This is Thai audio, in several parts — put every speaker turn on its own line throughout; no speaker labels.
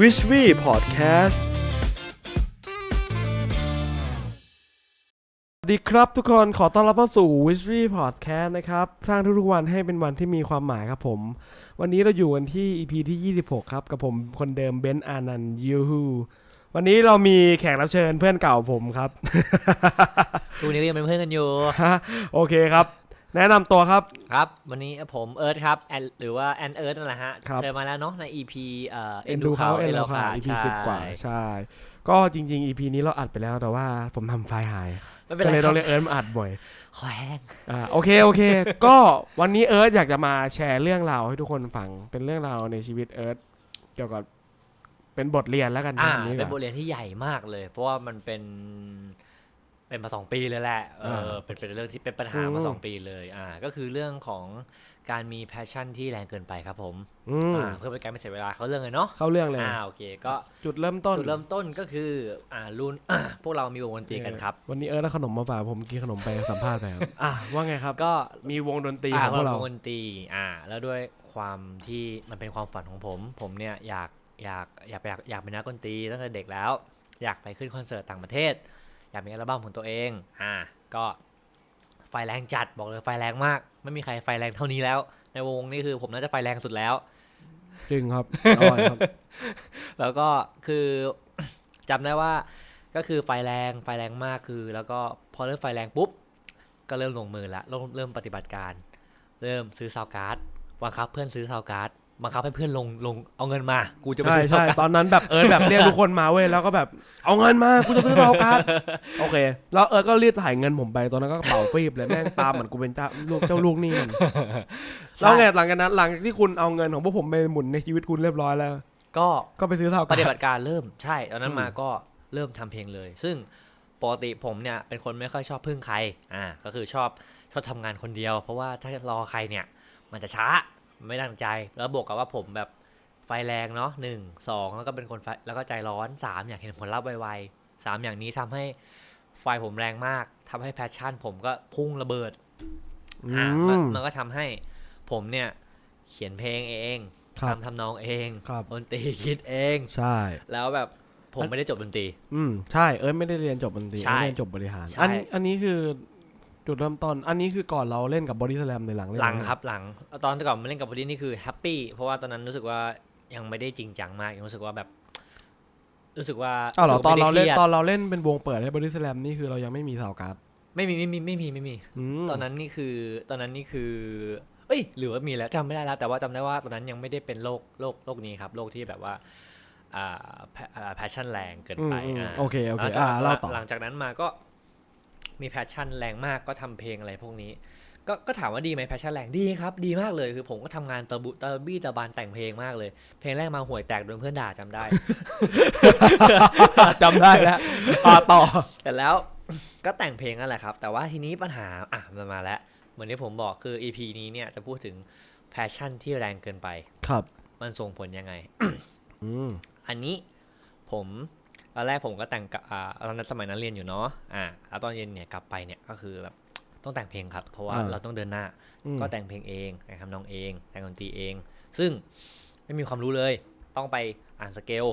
w i s h w e Podcast สวัสดีครับทุกคนขอต้อนรับเข้าสู่ w i s h w e Podcast นะครับ สร้างทุกๆวันให้เป็นวันที่มีความหมายครับผม วันนี้เราอยู่กันที่ EP ที่ 26 ครับ กับผมคนเดิมเบนซ์อานันต์ยูฮูวันนี้เรามีแขกรับเชิญเพื่อนเก่าผมครับ
ทุกวันนี้ก็ยังเป็นเพื่อนกันอยู่
โอเคครับ แนะนำตัวครับ
ครับ วันนี้ผมเอิร์ธครับแอนหรือว่าแอนเอิร์ธนั่นแหละฮะ
ครับ
เคยมาแล้วเนาะใน EP เอ่อ
เอ็นดูเขาเอ็น
เอ็น
เรา
ดู
ค่ะ
เขา
EP สิบกว่าใช่ ก็จริง ๆ EP นี้เราอัดไปแล้วแต่ว่าผมทำไฟล์หาย
ไม่เป็น
ก็
ไร
เลย
ค
ต้
รั
อบงเรียกเอิร์ธมาอัดบ่อย
ขอแห้ง
อ่าโอเคโอเค ก็วันนี้เอิร์ธอยากจะมาแชร์เรื่องราวให้ทุกคนฟังเป็นเรื่องราวในชีวิตเอิร์ธเกี่ยวกับเป็นบทเรียนแล้วกัน
อ่า
ทีนี้
เป็นบ
ก่อน
ทเรียนที่ใหญ่มากเลย เพราะว่ามันเป็น เป็นมาสองปีเลยแหละ เออ
อ่า
เป็นเป็นเรื่องที่เป็นปัญหา
อื
มามสองปีเลย อ่า ก็คือเรื่องของการมีแพชชั่นที่แรงเกินไปครับผม
อืม
อ่าเพื่อเป็นการไม่เสียเวลาเขาเรื่องเลยเนาะ
เข้าเรื่องเลย
อ่า โอเค ก็
จุดเริ่มต้น
จุดเริ่มต้นก็คือ อ่ารุ่นพวกเรามีวงดนตรีกันครับ
วันนี้เอิร์ธเอาขนมมาฝากผมกินขนมไปสัมภาษณ์ไปครับ อะว่าไงครับ
ก็
มีวงดนตรี
อ่า
ของพวกเรา
วงดนตรี อ่า แล้วด้วยความที่มันเป็นความฝันของผม ผมเนี่ยอยากอยากอยากอยากอยากเป็นนักดนตรีตั้งแต่เด็กแล้ว อยากไปขึ้นคอนเสิร์ตต่างประเทศ อยากมีอัลบั้มของตัวเอง อ่า ก็ไฟแรงจัดบอกเลยไฟแรงมาก ไม่มีใครไฟแรงเท่านี้แล้ว ในวงนี่คือผมน่าจะไฟแรงสุดแล้ว
จริงครับอร่อยครับ
แล้วก็คือจำได้ว่าก็คือไฟแรงไฟแรงมากคือ แล้วก็พอเริ่มไฟแรงปุ๊บ ก็เริ่มลงมือละเริ่มเริ่มปฏิบัติการ เริ่มซื้อซาวการ์ดบังคับเพื่อนซื้อซาวการ์ด บังคับให้เพื่อนลงลงเอาเงินมา กูจะไป
ใช่
ซื้อซา
ใช่
วการ์ด
ตอนนั้นแบบเอิร์ธแบบเรียกทุกคนมาเว้ยแล้วก็แบบเอาเงินมากูจะซื้อเตาการ์ดโอเค แล้วเอิร์ธก็รีดถ่ายเงินผมไปตอนนั้นก็กระเป๋าฟีบเลยแม่งตามเหมือนกูเป็นเจ้าลูกเจ้าลูกหนี่มันแล้วไงหลังจากนั้นหลังที่คุณเอาเงินของพวกผมไปหมุนในชีวิตคุณเรียบร้อยแล้ว
ก็
ก็ไปซื้อเตา
ป
การ์
ฏิ
ด
บัติการเริ่มใช่ตอนนั้น
อืม
มาก็เริ่มทำเพลงเลย ซึ่งปกติผมเนี่ยเป็นคนไม่ค่อยชอบพึ่งใครอ่าก็คือชอบชอบทำงานคนเดียว เพราะว่าถ้ารอใครเนี่ยมันจะช้า ไม่ตั้งใจ แล้วบวกกับว่าผมแบบไฟแรงเนาะหนึ่งสองแล้วก็เป็นคนไฟแล้วก็ใจร้อนสามอยากเห็นผลลัพธ์ไวๆสามอย่างนี้ทำให้ไฟผมแรงมากทำให้แพชชั่น ผมก็พุ่งระเบิด
อื
อ่ามัน
ม
มันก็ทำให้ผมเนี่ยเขียนเพลงเอง
ครับ
ทำทำนองเอง
ครับ
ดนตรีคิดเอง
ใช่
แล้วแบบผมไม่ได้จบดนตรี
อืมใช่ เอิร์ธไม่ได้เรียนจบดนตรี
ใช่
เอิร์ธเรียนจบบริหาร
ใช่
อันอันนี้คือ จุดเริ่มต้น อันนี้คือก่อนเราเล่นกับบอดี้สแลมในหลังเล่น
หลัง
ไหม
ครับหลัง ตอนก่อนมาเล่นกับบอดี้นี่คือแฮปปี้เพราะว่าตอนนั้นรู้สึกว่ายังไม่ได้จริงจังมากยังรู้สึกว่าแบบ รู้สึกว่า
อ้าวเหรอ
สึก
ตอน
ไม่
เรา
ได้
เล่น
คยด
ตอนเราเล่นเป็นวงเปิดให้บอดี้สแลมนี่คือเรายังไม่มีสาวการ์ด
ไม่มีไม่มีไม่มีไม่มี
อืม
ตอนนั้นนี่คือตอนนั้นนี่คือ เอ้ย หรือว่ามีแล้วจำไม่ได้แล้ว แต่ว่าจำได้ว่าตอนนั้นยังไม่ได้เป็นโรคโรคโรคนี้ครับโรคที่แบบว่าอ่าแพชชั่นแรงเกิน
อืม
ไป
อืม
อ่า
โอเคโอเค
แล้ว
อ่า
จาก
เล่าต่อ
หลังจากนั้นมาก็ มีแพชชั่นแรงมากก็ทำเพลงอะไรพวกนี้ ก็ก็ถามว่าดีไหมแพชชั่นแรงดีครับ ดีมากเลยคือผมก็ทำงานตะบุตะบี้ตะบานแต่งเพลงมากเลย เพลงแรกมาห่วยแตกโดนเพื่อนด่าจำได้
จำได้แล้วอ่าต่อ
แต่แล้วก็แต่งเพลงนั่นแหละครับ แต่ว่าทีนี้ปัญหาอะมันมาแล้ว เหมือนที่ผมบอกคือ EP นี้เนี่ยจะพูดถึงแพชชั่นที่แรงเกินไป
ครับ
มันส่งผลยังไง
อืม
อันนี้ผม ตอนแรกผมก็แต่งกับอ่าตอนนั้นสมัยนั้นเรียนอยู่เนาะอ่าแล้วตอนเย็นเนี่ยกลับไปเนี่ยก็คือแบบต้องแต่งเพลงครับ เพราะว่า
อ่า
เราต้องเดินหน้า
อืม
ก็แต่งเพลงเองแต่งทำนองเอง แต่งดนตรีเอง ซึ่งไม่มีความรู้เลย ต้องไปอ่านสเกล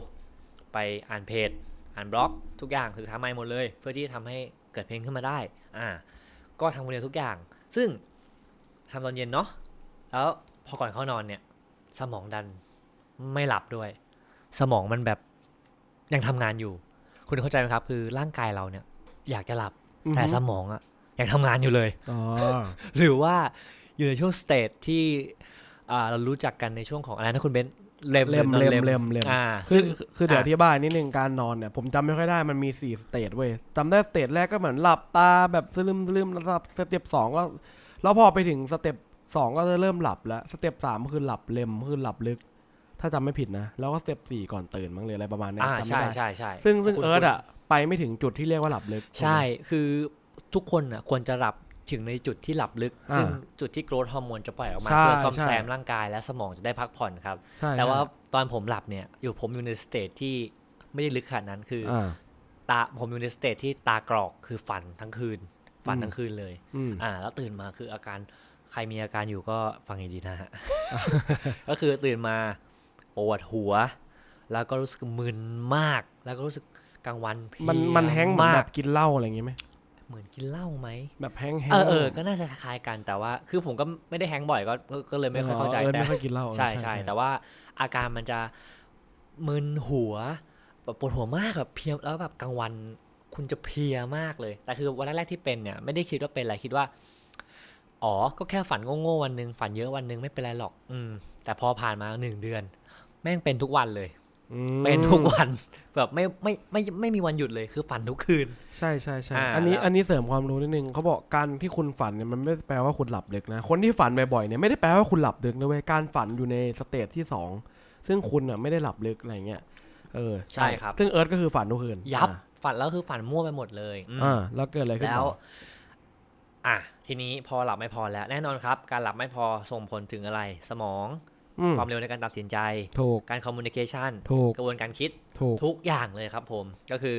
ไปอ่านเพจ อ่านบล็อก ทุกอย่างคือทำใหม่หมดเลย เพื่อที่จะทำให้เกิดเพลงขึ้นมาได้ อ่า ก็ทำคนเดียวทุกอย่าง ซึ่งทำตอนเย็นเนาะ แล้วพอก่อนเข้านอนเนี่ย สมองดันไม่หลับด้วย สมองมันแบบ ยังทำงานอยู่ คุณเข้าใจไหมครับ คือร่างกายเราเนี่ย อยากจะหลับแต่สมองอะยังทำงานอยู่เลย
อ๋อ
หรือว่าอยู่ในช่วงสเตจที่อ่าเรารู้จักกันในช่วงของอะไรนะคุณเบนซ์เลม
เล่ม
นอน
เล่มเล่มเล่ม
อ่า
คือ
ซึ่ง
คือเดี๋ยว
อะ
อธิบายนิดนึงการนอนเนี่ย ผมจำไม่ค่อยได้มันมีสี่สเตจเว้ยจำได้สเตจแรกก็เหมือนหลับตาแบบสลืมสลืมแล้วสเต็ปสองก็ แล้วพอไปถึงสเต็ปสองก็จะเริ่มหลับแล้วสเต็ปสามคือหลับเล็มคือหลับลึก ถ้าจำไม่ผิดนะ แล้วก็สเต็ปสี่ก่อนตื่นมั้งเลยอะไรประมาณเนี้ย
อ่า
จำไม่
ใช่
ได้
ใช่ใช่
ซึ่งซึ่ง
คุณ
เอิร์ธ
คุณ
อะไปไม่ถึงจุดที่เรียกว่าหลับลึก
ใช่คือทุกคนอะควรจะหลับถึงในจุดที่หลับลึก
อ่า
ซึ่งจุดที่โกรทฮอร์โมนจะปล่อยออกมา
ใช่
เพื่อซ่อม
ใช่
แซมร่างกายและสมองจะได้พักผ่อนครับ
ใช่
แต่ว่าตอนผมหลับเนี่ยอยู่ผมอยู่ในสเตจที่ไม่ได้ลึกขนาดนั้นคืออ
อ่า
ตาผมอยู่ในสเตจที่ตากรอกคือฝันทั้งคืน ฝัน
อืม
ทั้งคืนเลย
อืม
อ่า แล้วตื่นมาคืออาการใครมีอาการอยู่ก็ฟังให้ดีนะฮะ ก็คือตื่นมา ปวดหัว แล้วก็รู้สึกมึนมาก แล้วก็รู้สึกกลางวันเพลีย
มันมันแห้งก์เหมือน
มา
แบ
ก
บกินเหล้าอะไรอย่างงี้ไหม
เหมือนกินเหล้าไหม
แบบแห้งแห้ง
เออเออก็น่าจะคล้ายๆกันแต่ว่า คือผมก็ไม่ได้แฮงก์บ่อยก็ก็ก็เลยไม่ค่อยเข้าใจ
เออ
แต่
ไม่ค่อยกินเหล้า
ใช่ใช่แต่ว่าอาการมันจะมึนหัวแบบปวดหัวมากแบบเพลียแล้วแบบกลางวันคุณจะเพลียมากเลย แต่คือวันแรกๆที่เป็นเนี่ยไม่ได้คิดว่าเป็นอะไรคิดว่า อ๋อก็แค่ฝันโง่ๆวันหนึ่งฝันเยอะวันหนึ่งไม่เป็นไรหรอก อืม แต่พอผ่านมาหนึ่งเดือน แม่งเป็นทุกวันเลย
อืม
เป็นทุกวันแบบไม่ไม่ไม่ไม่ไม่มีวันหยุดเลยคือฝันทุกคืน
ใช่ใช่ใช่
อ่า
อันนี้
แล้ว
อันนี้เสริมความรู้นิดนึงเขาบอกการที่คุณฝันเนี่ยมันไม่ได้แปลว่าคุณหลับลึกนะ คนที่ฝันบ่อยๆเนี่ยไม่ได้แปลว่าคุณหลับลึกนะเว้ยการฝันอยู่ในสเตจที่สองซึ่งคุณอะไม่ได้หลับลึกอะไรเงี้ยเออ
ใช่ครับ
ซึ่งเอิร์ธก็คือฝันทุกคืน
ยับ
อ่า
ฝันแล้วคือฝันมั่วไปหมดเลยอืม
อ่าแล้วเกิดอะไรขึ้น
แล้ว
ต่อ
อะทีนี้พอหลับไม่พอแล้ว แน่นอนครับ การหลับไม่พอส่งผลถึงอะไร สมอง
อืม
ความเร็วในการตัดสินใจ
ถูก
การคอมมูนิเคชัน
ถูก
กระบวนการคิด
ถูก
ทุกอย่างเลยครับผม ก็คือ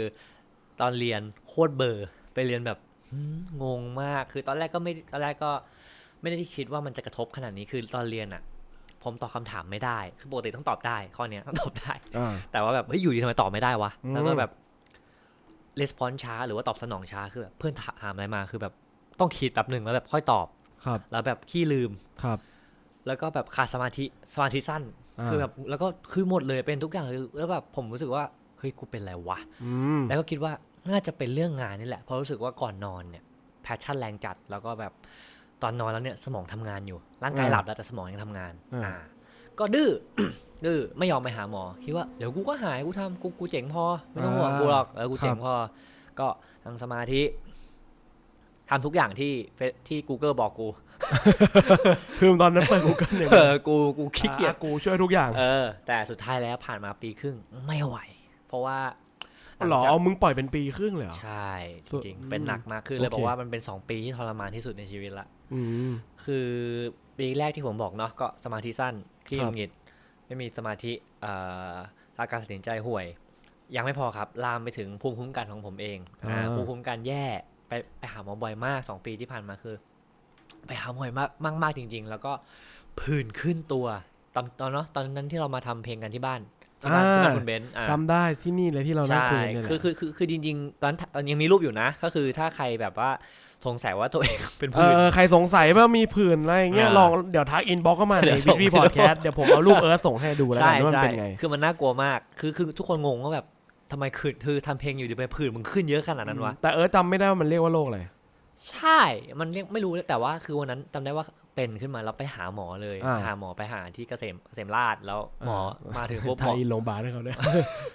ตอนเรียนโคตรเบอร์ไปเรียนแบบหืมงงมาก คือตอนแรกก็ไม่ตอนแรกก็ไม่ได้คิดว่ามันจะกระทบขนาดนี้ คือตอนเรียนอะผมตอบคำถามไม่ได้ คือปกติต้องตอบได้ ข้อเนี้ยต้องตอบได้
อ่า
แต่ว่าแบบเฮ้ยอยู่ดีทำไมตอบไม่ได้วะ
อืม
แล้วก็แบบレスปอนช้า หรือว่าตอบสนองช้า คือแบบเพื่อนถามอะไรมา คือแบบต้องคิดแบบหนึ่งแล้วแบบค่อยตอบ
ครับ
แล้วแบบขี้ลืม
ครับ
แล้วก็แบบขาดสมาธิสมาธิสั้น
อ่า
คือแบบแล้วก็คือหมดเลยเป็นทุกอย่างเลยแล้วแบบผมรู้สึกว่าเฮ้ยกูเป็นอะไรวะ
อืม
แล้วก็คิดว่าน่าจะเป็นเรื่องงานนี่แหละเพราะรู้สึกว่าก่อนนอนเนี่ยแพชชั่นแรงจัด แล้วก็แบบตอนนอนแล้วเนี่ยสมองทำงานอยู่ ร่างกายหลับแล้วแต่สมองยังทำงานอ่าก็ดื้อดื้อไม่ยอมไปหาหมอคิดว่าเดี๋ยวกูก็หายกูทำกูกูเจ๋งพอไม่ต้องห่วงกูหรอกเออกูเจ๋งพอ ก็นั่งสมาธิ ทำทุกอย่างที่เฟซที่ Google บอกกู
คือตอนนั้นเปิด Google เนี่ย
เออกูกูขี้เกียจ
อะกูช่วยทุกอย่าง
เออ แต่สุดท้ายแล้วผ่านมาปีครึ่งไม่ไหว เพราะว่า
หรอ
ลังจาก
เอามึงปล่อยเป็นปีครึ่งเลยเหรอ
ใช่ จริง
อืม
ๆเป็นหนักมากคือเลย
โอเค
บอกว่ามันเป็น 2 ปีที่ทรมานที่สุดในชีวิตละ
อืม
คือปีแรกที่ผมบอกเนาะก็สมาธิสั้นขี้
ค
ห
รั
งุ
บ
ดหงิด ไม่มีสมาธิเอ่ออาการตัดสินใจห่วย ยังไม่พอครับ ลามไปถึงภูมิคุ้มกันของผมเองอ่า
อ่า
ภูมิคุ้มกันแย่ ไปไปหาหมอบ่อยมาก 2 ปีที่ผ่านมาคือ ไปหาหมอบ่อยมากมากมากจริง ๆ แล้วก็ผื่นขึ้นตัวตอนตอนเนาะตอนนั้นที่เรามาทำเพลงกันที่บ้านที่บ้านที่บ้านคุณเบนซ์อ่า
จำได้ที่นี่เลยที่เรานั่ง
ใช่
คุยกันเนี่ยแหละ
คือคือคือคือจริงๆตอนตอนยังมีรูปอยู่นะ ก็คือถ้าใครแบบว่าสงสัยว่าตัวเองเป็น
เอ
ผู้อื่น
อใครสงสัยว่ามีผื่นอะไรอย่างเงี้ย
อ่า
ลองเดี๋ยวทักอินบ็อกเข้ามาใน
เดี๋ยวส่
วิ
ง
ดีพอดแคสต์เดี๋ยวผมเอารูปเอิร์ธส่งให้ดูแล้วกั
ใช่
นว่ามัน
ใช่
เป็นไง
คือมันน่ากลัวมาก คือคือทุกคนงงว่าแบบ ทำไมขื่นคือทำเพลงอยู่ดีไปผื่นมึงขึ้นเยอะขนาดนั้นวะ
แต่เอิร์ธจำไม่ได้ว่ามันเรียกว่าโรคอะไร
ใช่ มันเรียกไม่รู้แต่ว่าคือวันนั้นจำได้ว่าเป็นขึ้นมาแล้วไปหาหมอเลย
อ่า
หาหมอไปหาที่เกษมเกษมราชแล้วหมอมาถึงปุ๊บ
ไท
หมอ ย
โรงพยาบาลให้เขาด้วย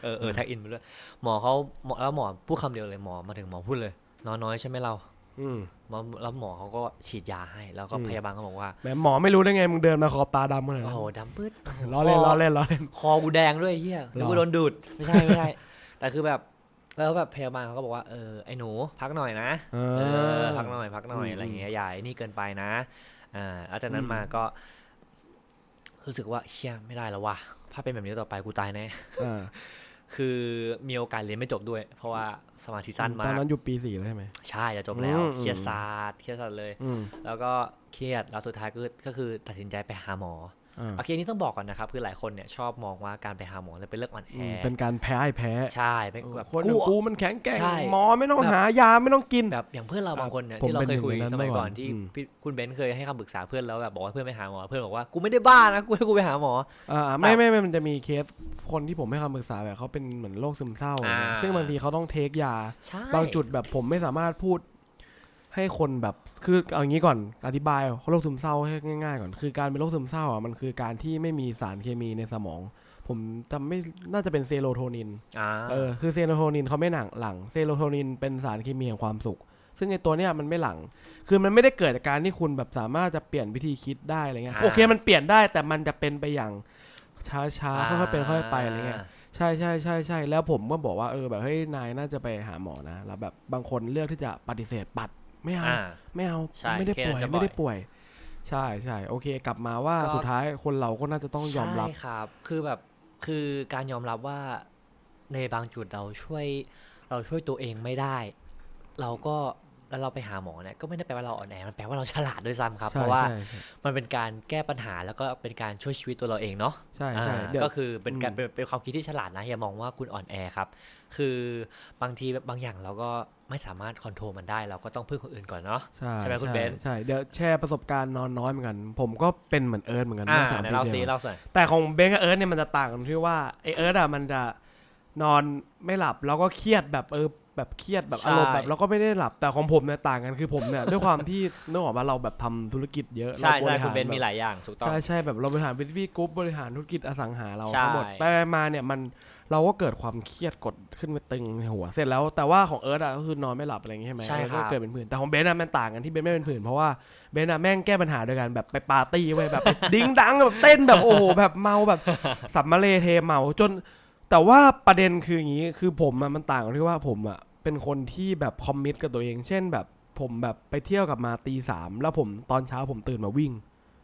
เออเออแท็กอินไปด้วยหมอเขาหมอแล้วหมอพูดคำเดียวเลยหมอมาถึงหมอพูดเลยนอนน้อยใช่ไหมเรา
อืม
หมอแล้วหมอเขาก็ฉีดยาให้ แล้วก็
อืม
พยาบาลก็บอกว่า
แหมหมอไม่รู้ได้ไงมึงเดินมาขอบตาดำขนาด
โอ้
นั้น
โหดำปื๊ด
ล้อเล่นล้อเล่นล้อเล่น
คอกูแดงด้วยเฮียนึกว่าโดนดูดไม่ใช่ไม่ใช่ แต่คือแบบแล้วแบบพยาบาลเขาก็บอกว่าเออไอ้หนูพักหน่อยนะ
เอ
เอ
อ
อพักหน่อยพักหน่อย
อืม
อะไรอย่างเงี้ยอย่าไอ้นี่เกินไปนะอ่าแล้วจากนั้น
อืม
มาก็ รู้สึกว่าเชี่ยไม่ได้แล้วว่ะถ้าเป็นแบบนี้ต่อไปกูตายแน่
อ่า
คือมีโอกาสเรียนไม่จบด้วย เพราะว่าสมาธิสั้น
ต
มา
อน
ก
นั้นอยู่ปีสี่แล้วใช่ไหม
ใช่จะจบแล้ว
อืม
เครียดศาสตร์เครียดศาสตร์เลย
อืม
แล้วก็เครียดแล้วสุดท้ายก็คือก็คือตัดสินใจไปหาหมอ
อ่า
โอเคอันนี้ต้องบอกก่อนนะครับ คือหลายคนเนี่ยชอบมองว่าการไปหาหมอจะเป็นเรื่องอ่อนแอ
อืมเป็นการแพ้ไอ้แพ้
ใช่เป็นแบบ
คนอย่าง
กู
กูมันแข็งแกร่ง
ใช่
หมอไม่ต้องหายาไม่ต้องกิน
แบบอย่างเพื่อนเราบางคนเนี่ย
ผม
ที่เราเคยคุย
เป็นหนึ่งในนั้น
สมัย
เมื่อก่
ก่
อ
อนนที่
อืม
พี่คุณเบนซ์เคยให้คำปรึกษาเพื่อนแล้วแบบบอกว่าเพื่อนไปหาหมอเพื่อนบอกว่ากูไม่ได้บ้านะกูให้กูไปหาหมอ
อ่าไม่ไม่ไม่มันจะมีเคสคนที่ผมให้คำปรึกษาแบบเขาเป็นเหมือนโรคซึมเศร้าอะไรเงี้ย
อ่า
ซึ่งบางทีเขาต้องเทคยา
ใช่
บางจุดแบบผมไม่สามารถพูด ให้คนแบบคือเอาอย่างนี้ก่อนอธิบายโรคซึมเศร้าให้ง่ายๆก่อนคือการเป็นโรคซึมเศร้าอะมันคือการที่ไม่มีสารเคมีในสมอง ผมจำไม่น่าจะเป็นเซโรโทนิน
อ่า
เออคือเซโรโทนินเขาไม่หนังหลังเซโรโทนินเป็นสารเคมีแห่งความสุข ซึ่งไอตัวเนี้ยมันไม่หลัง คือมันไม่ได้เกิดจากการที่คุณแบบสามารถจะเปลี่ยนวิธีคิดได้อะไรเงี้ยโอเคมันเปลี่ยนได้แต่มันจะเป็นไปอย่างช้าๆค่อยๆเป็นค่อยๆไปอะไรเงี้ยใช่ใช่ใช่ใช่แล้วผมก็บอกว่าเออแบบเฮ้ยนายน่าจะไปหาหมอนะแล้วแบบบางคนเลือกที่จะปฏิเสธปัด ไม่เอา
อ่า
ไม่เอา
ใช่
ไม่ได้
เคส
ป่วย
จะบ่อย
ไม่ได้ป่วย ใช่ใช่โอเค กลับมาว่า
ก็
สุดท้ายคนเราก็น่าจะต้องยอมรับ
ใช่ครับ คือแบบ คือการยอมรับว่าในบางจุดเราช่วย เราช่วยตัวเองไม่ได้ เราก็ แล้วเราไปหาหมอเนี่ยก็ไม่ได้แปลว่าเราอ่อนแอมันแปลว่าเราฉลาดด้วยซ้ำครับ
ใช่
เพราะว่า
ใช่ใช่
มันเป็นการแก้ปัญหาแล้วก็เป็นการช่วยชีวิตตัวเราเองเนาะ
ใช่ใช่
อ่า
เดี๋ยว
ก็คือเป็นการ
อืม
เป็นเป็นความคิดที่ฉลาดนะอย่ามองว่าคุณอ่อนแอครับ คือบางทีบางอย่างเราก็ไม่สามารถคอนโทรลมันได้ เราก็ต้องพึ่งคนอื่นก่อนเนาะ
ใช่
ใช่ไหมคุณเบนซ์
ใช่เดี๋ยวแชร์ประสบการณ์นอนน้อยเหมือนกัน ผมก็เป็นเหมือนเอิร์ธเหมือนกัน
อ่า
เมื่อสาม
ไหน
ปี
เล่า
ที่
ซิ
แล้ว
เล่าสิ
แต่ของเบนกับเอิร์ธเนี่ยมันจะต่างกันที่ว่าไอเอิร์ธอะมันจะนอนไม่หลับแล้วก็เครียดแบบเออ แบบเครียดแบบอารมณ์แบบแล้วก็ไม่ได้หลับแต่ของผมเนี่ยต่างกันคือผมเนี่ยด้วยความที่นึกออกว่าเราแบบทำธุรกิจเยอะ
ใช่
ราบ
ใช่
ริ
คุณ
หาร
เบน
แบบ
มีหลายอย่างถูกต้อง
ใช่ใช่แบบเราบริหารวิทวีกรุ๊ปบริหารธุรกิจอสังหาเรา
ใช่
ทั้งหมดไปมาเนี่ยมันเราก็เกิดความเครียดกดขึ้นมาตึงในหัวเสร็จแล้วแต่ว่าของเอิร์ธอะก็คือนอนไม่หลับอะไรอย่างงี้ใช่ไหม
ใช่
เอิร์ธ
ครั
ก็
บ
เกิดเป็นผื่นแต่ของเบนอะมันต่างกันที่เบนไม่เป็นผื่นเพราะว่าเบนอะแม่งแก้ปัญหาโดยการแบบไปปาร์ตี้ไว้ยแบบไปดิ้งดังแบบเต้นแบบโอ้โหแบบเมาแบบสัมมาเลเทเมาจนแต่ว่าประเด็นคืออย่างนี้คือผมอะมันต่างกันที่ว่าผมอะ เป็นคนที่แบบคอมมิตกับตัวเอง เช่นแบบผมแบบไปเที่ยวกลับมาตีสามแล้วผมตอนเช้าผมตื่นมาวิ่ง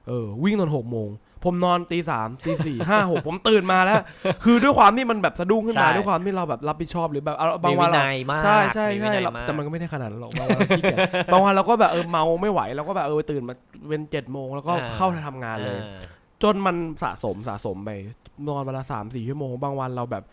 เออ วิ่งตอนหกโมง ผมนอนตีสามตีสี่ห้าหกผมตื่นมาแล้ว คือด้วยความที่มันแบบสะดุ้งขึ้นมา
ใช่
ด้วยความที่เราแบบรับผิดชอบหรือแบบเอาบาง
มี
วัน
วิ
เรา
นัยมาก
ใช่ใช่
มีวิ
ใช่
นัย
เรา
มาก
แต่มันก็ไม่ได้ขนาดนั้นหรอกบางวันเราขี้เกียจบางวันเราก็แบบเออเมาไม่ไหวเราก็แบบเออตื่นมาเป็นเจ็ดโมงแล้วก็เข้าทำงานเลย
ออ
จนมันสะสมสะสมไปนอนเวลาสามสี่ชั่วโมง บางวันเราแบบ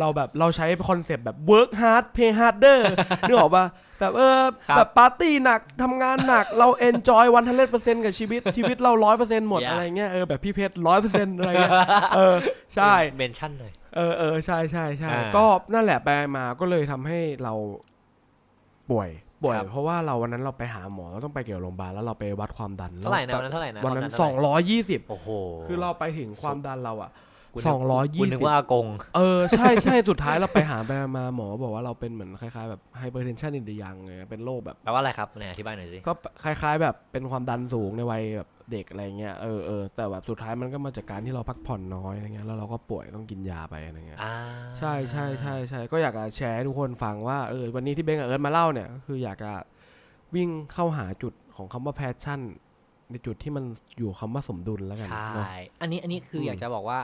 เราแบบเราใช้คอนเซปต์แบบ work hard play harder นึกออกปะแบบเออ
ครับ
แบบปาร์ตี้หนักทำงานหนักเรา enjoy วันทันเลเปอร์เซ็นต์กับชีวิต ชีวิตเราร้อยเปอร์เซ็นต์หมด
Yeah
อะไรเงี้ยเออแบบพี่เพชรร้อยเปอร์เซ็นต์อะไรเงี้ยเออใช่
เมนชั่นหน่อย
เออเออใช่ใช่ใช่
อ่า
ก็นั่นแหละไปมาก็เลยทำให้เราป่วยป่วย
ครับ
เพราะว่าเราวันนั้นเราไปหาหมอเราต้องไปเกี่ยวโรงพยาบาลแล้วเราไปวัดความดัน
เท่าไหร่นะ
แล้ว
วันนั้นเท่าไหร่นะ
วันนั้น
ความดัน
ส
เท่า
อง
ไหร่
ร้อยยี่สิบ
โอ้โห
คือเราไปถึงความดันเราอะ
คุณ
สองร้อยยี่
คุณนึ
สิ
ก
บ
ว่าอากง
เออใช่ใช่สุดท้ายเราไปหาไปมาหมอบอกว่าเราเป็นเหมือนคล้ายๆแบบไฮเปอร์เทนชันอินเดียงเลยเป็นโรคแบบ
แปลว่าอะไรครับไหนอธิบายหน่อยสิ
ก็คล้ายๆ แบบเป็นความดันสูงในวัยแบบเด็กอะไรเงี้ยเออเออแต่แบบสุดท้ายมันก็มาจากการที่เราพักผ่อนน้อยอะไรเงี้ยแล้วเราก็ป่วยต้องกินยาไปอะไรเงี้ย
อ่า
ใช่ใช่ใช่ใช่ก็อยากจะแชร์ให้ทุกคนฟังว่าเออวันนี้ที่เบนกับเอิร์ธมาเล่าเนี่ยก็คืออยากจะวิ่งเข้าหาจุดของคำว่าแพชชั่นในจุดที่มันอยู่คำว่าสมดุลแล้วกัน
ใช่
เนาะ
อันนี้อันนี้คืออ
ม
อยากจะบอกว่า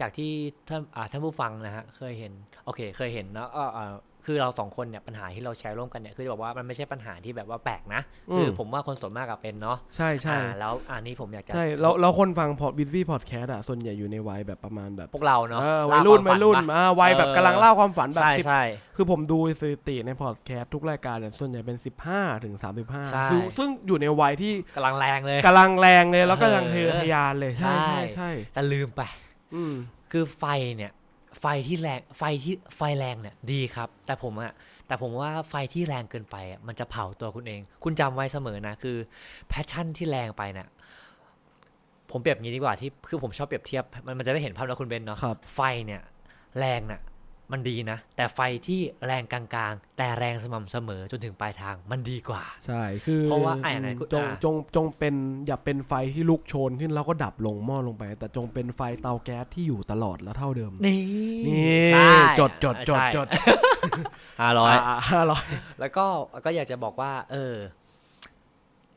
จากที่ท่านอ่าท่านผู้ฟังนะฮะเคยเห็นโอเคเคยเห็นเนอะก็อ่าคือเราสองคนเนี่ยปัญหาที่เราแชร์ร่วมกันเนี่ยคือจะบอกว่ามันไม่ใช่ปัญหาที่แบบว่าแปลกนะคือผมว่าคนส่วนมากกับเป็นเนาะ
ใช่ใช่
อ่าแล้วอันนี้ผมอยากจะ
ใช่แล้วแล้วคนฟังพอวิดวีพอดแคสต์อะส่วนใหญ่อยู่ในวัยแบบประมาณแบบ
พวกเราเนาะ
เออ
เล่
วัยรุ่น
ควา
วั
ม
ยรุ่น
ฝัปะ
อ่าวัยแบบ
เออ
กำลังเล่าความฝันแบบ
ใช่
สิบ
ใช่
คือผมดูสถิติในพอดแคสต์ทุกรายการเนี่ยส่วนใหญ่เป็น 15ถึง
ใช่
35คือซึ่งอยู่ในวัยที่
กำลังแรงเลย
กำลังแรงเลยแล้วก็
เออ
ยังเททะยานเลยใช่
ใช่
ใช่ใช่
แต่ลืมไป
อืม
คือไฟเนี่ย ไฟที่แรงไฟที่ไฟแรงเนี่ยดีครับ แต่ผมอะแต่ผมว่าไฟที่แรงเกินไปอะมันจะเผาตัวคุณเอง คุณจำไว้เสมอนะ คือแพชชั่นที่แรงไปเนี่ยผมเปรียบอย่างนี้ดีกว่าที่คือผมชอบเปรียบเทียบมันมันจะได้เห็นภาพแล้วคุณเบนเนาะ
ครับ
ไฟเนี่ย แรงน่ะ มันดีนะ แต่ไฟที่แรงกลางๆ แต่แรงสม่ำเสมอจนถึงปลายทางมันดีกว่า
ใช่คือ
เพราะว่าอะไหนคุณ
จง
อะ
จงจงเป็นอย่าเป็นไฟที่ลุกโชนขึ้นแล้วก็ดับลงหม้อลงไป แต่จงเป็นไฟเตาแก๊สที่อยู่ตลอดและเท่าเดิม
นี่
นี่
ใช่
จดจดจด
ใช่
จด
ห้าร้อย
อ่าห้าร้อย
แล้วก็ก็อยากจะบอกว่า เออ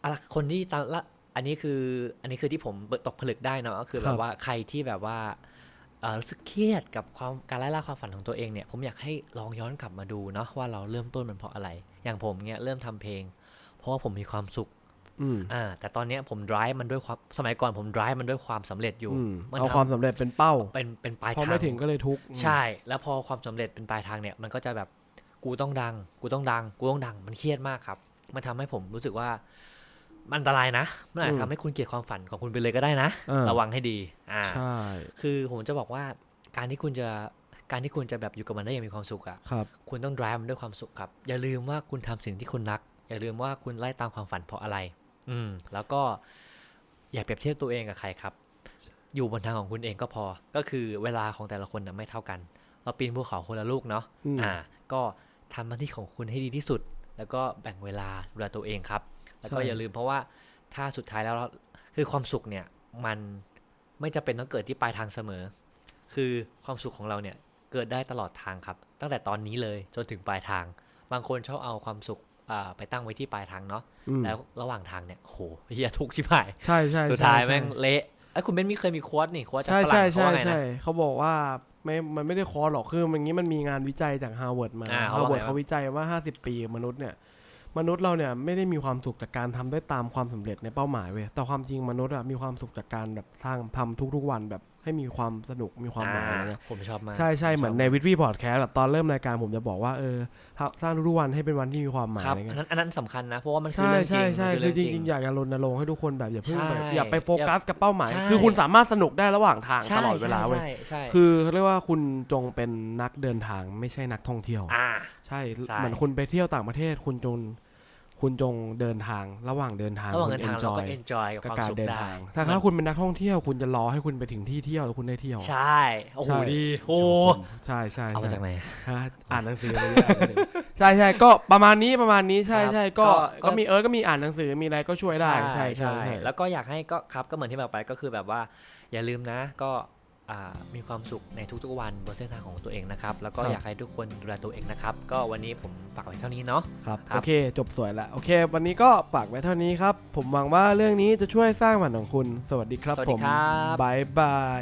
อะไรคนที่ตามละอันนี้คืออันนี้คือที่ผมตกผลึกได้เนาะก็คือแบบว่าใครที่แบบว่าเออ รู้สึกเครียดกับความการไล่ล่าความฝันของตัวเองเนี่ยผมอยากให้ลองย้อนกลับมาดูเนาะว่าเราเริ่มต้นมันเพราะอะไร อย่างผมเนี่ยเริ่มทำเพลง เพราะว่าผมมีความสุข
อืม
อ่าแต่ตอนเนี้ยผม drive มันด้วยความสมัยก่อนผม drive มันด้วยความสำเร็จอยู่
อืม
มัน
เอา
ทำ
ความสำเร็จเป็นเป้า
เป็นเป็นปลาย
พอ
ทาง
ไม่ถึงก็เลยทุกข์
ใช่ แล้วพอความสำเร็จเป็นปลายทางเนี่ยมันก็จะแบบกูต้องดัง กูต้องดัง กูต้องดังมันเครียดมากครับ มันทำให้ผมรู้สึกว่า มันอันตรายนะ มันอาจทำให้คุณเกลียดความฝันของคุณไปเลยก็ได้นะ
เออ
ระวังให้ดี อ่า
ใช่
คือผมจะบอกว่าการที่คุณจะการที่คุณจะแบบอยู่กับมันได้อย่างมีความสุขอะ
ครับ
คุณต้อง drive มันด้วยความสุขครับ อย่าลืมว่าคุณทำสิ่งที่คุณรัก อย่าลืมว่าคุณไล่ตามความฝันเพราะอะไร อืม แล้วก็อย่าเปรียบเทียบตัวเองกับใครครับ อยู่บนทางของคุณเองก็พอ ก็คือเวลาของแต่ละคนนะไม่เท่ากัน เราปีนภูเขาคนละลูกเนาะ
อืม
อ่า ก็ทำหน้าที่ของคุณให้ดีที่สุด แล้วก็แบ่งเวลาดูแลตัวเองครับ แล้วก็
ใช่
อย่าลืมเพราะว่าถ้าสุดท้ายแล้วเราคือความสุขเนี่ยมันไม่จะเป็นต้องเกิดที่ปลายทางเสมอ คือความสุขของเราเนี่ยเกิดได้ตลอดทางครับ ตั้งแต่ตอนนี้เลยจนถึงปลายทาง บางคนชอบเอาความสุขอ่าไปตั้งไว้ที่ปลายทางเนาะ
อืม
แล้วระหว่างทางเนี่ยโหเฮียทุกข์ชิบหาย
ใช่ใช่
สุด
ใช่
ท้าย
ใช่
แม่งเละไอ้ยคุณเบนมีเคยมีโค้ดนี่โค้ดจาก
ใช่
ฝรั่
ใช่
งเขา
ใช่
ว่าไงนะ
ใช่เขาบอกว่าไม่มันไม่ได้คอร์สหรอกคือมันงี้มันมีงานวิจัยจากฮาร์วาร์ดมา
อ่าเขา
ฮาร์วาร์ด
ว่าไงวะ
เขาวิจัยว่า 50 ปีมนุษย์เนี่ย มนุษย์เราเนี่ยไม่ได้มีความสุขจากการทำได้ตามความสำเร็จในเป้าหมายเว้ยแต่ความจริงมนุษย์อะมีความสุขจากการแบบสร้างทำทุกๆวันแบบ ให้มีความสนุกมีความหมายอะไรเงี้ย
ผมชอบมาก
ใช่ใช่เหมือนในวิทวีพอดแคสต์แบบตอนเริ่มรายการผมจะบอกว่าเออทำสร้างทุกๆวันให้เป็นวันที่มีความหมาย
ครับ
อะไร
อัน
เงี้ย
นั้นอันนั้นสำคัญนะ เพราะว่ามันคือ
ใช่
เรื่องจริ
ใช่
ง
ใช่
มัน
คือจ
เริ
งๆ อยากจะรณรงค์ให้ทุกคนแบบอย่าเพิ่งไป
ใช่
อย่าไปโฟกัสกับเป้าหมาย
ใช่
คือคุณสามารถสนุกได้ระหว่างทาง
ใช่
ตลอดเวลาเว้ย
ใช่ใช่
คือเขาเรียกว่าคุณจงเป็นนักเดินทางไม่ใช่นักท่องเที่ยว
อ่า
ใช่
ใช่
เหมือนคุณไปเที่ยวต่างประเทศคุณจง คุณจงเดินทางระหว่างเดินทาง
ระหว่าง
คุ
เดิ
ณ
นทางเราก็
enjoy
เอนจอยกับ
กับ
ความ
การ
สุข
เดิน
ได้
ทางถ้าถ้าคุณเป็นนักท่องเที่ยวคุณจะรอให้คุณไปถึงที่เที่ยวแล้วคุณได้เที่ยว
ใช่โอ้โห
ใช่
ดีโอ้
ใช่ใช่
เอามา
ใช่
จากไหน
ฮะอ่านหนังสือมาเยอะอ่านหนังสือใช่ใช่ก็ประมาณนี้ประมาณนี้ใช่
ครับ
ใช่ก็
ก็ก็
ก็มีเอิร์ธก็มีอ่านหนังสือมีอะไรก็ช่วยได้ใช่ใช่ใช่
แล้วก็อยากให้ก็ครับก็เหมือนที่บอกไปก็คือแบบว่า อย่าลืมนะก็อ่า มีความสุขในทุกๆวันบนเส้นทางของตัวเองนะครับ แล้วก็อยากให้ทุกคนดูแลตัวเองนะครับ ก็วันนี้ผมฝากไว้เท่านี้เนาะ
ครับ
ครับ
โอเค จบสวยละ โอเค วันนี้ก็ฝากไว้เท่านี้ครับ ผมหวังว่าเรื่องนี้จะช่วยสร้างฝันของคุณ สวัสดีครับ
สวัส
ผ
ดี
ม
ครับ
บายบาย